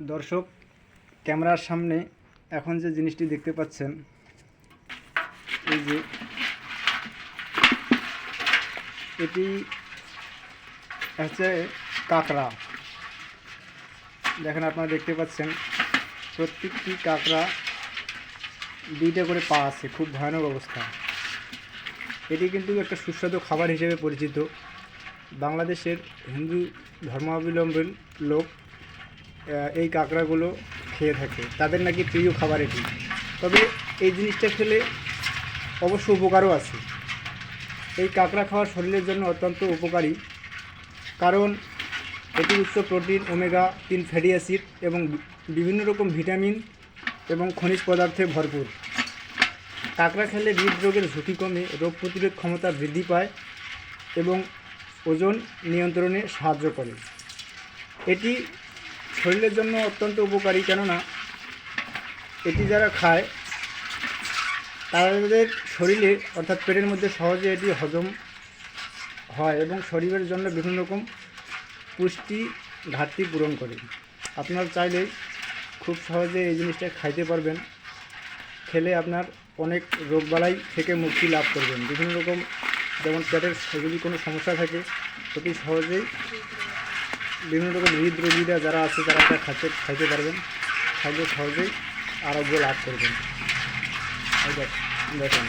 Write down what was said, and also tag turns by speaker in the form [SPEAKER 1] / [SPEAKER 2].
[SPEAKER 1] দর্শক, ক্যামেরার সামনে এখন যে জিনিসটি দেখতে পাচ্ছেন, এই যে এটি হচ্ছে কাঁকড়া। দেখেন আপনারা দেখতে পাচ্ছেন, প্রত্যেকটি কাঁকড়া দুইটা করে পা আছে, খুব ভয়ানক অবস্থা। এটি কিন্তু একটা সুস্বাদু খাবার হিসেবে পরিচিত। বাংলাদেশের হিন্দু ধর্মাবলম্বী লোক এই কাঁকড়াগুলো খেয়ে থাকে। তাদের নাকি প্রিয় খাবার এটি। তবে এই জিনিসটা খেলে অবশ্য উপকারও আছে। এই কাঁকড়া খাওয়া শরীরের জন্য অত্যন্ত উপকারী। কারণ এটি উচ্চ প্রোটিন, ওমেগা তিন ফ্যাটি অ্যাসিড এবং বিভিন্ন রকম ভিটামিন এবং খনিজ পদার্থে ভরপুর। কাঁকড়া খেলে হৃদরোগের ঝুঁকি কমে, রোগ প্রতিরোধ ক্ষমতা বৃদ্ধি পায় এবং ওজন নিয়ন্ত্রণে সাহায্য করে। এটি শরীরের জন্য অত্যন্ত উপকারী, কেননা এটি যারা খায় তাদের শরীরে, অর্থাৎ পেটের মধ্যে সহজে এটি হজম হয় এবং শরীরের জন্য বিভিন্ন রকম পুষ্টি ঘাটতি পূরণ করে। আপনার চাইলে খুব সহজে এই জিনিসটা খাইতে পারবেন। খেলে আপনার অনেক রোগবালাই থেকে মুক্তি লাভ করবেন। বিভিন্ন রকম যেমন পেটের যদি কোনো সমস্যা থাকে, অতি সহজেই বিভিন্ন রকম হৃদরোগীরা যারা আছে, তারা এটা খাইতে খাইতে পারবেন। খাইলে সহজেই আরোগ্য লাভ করবেন। দেখেন।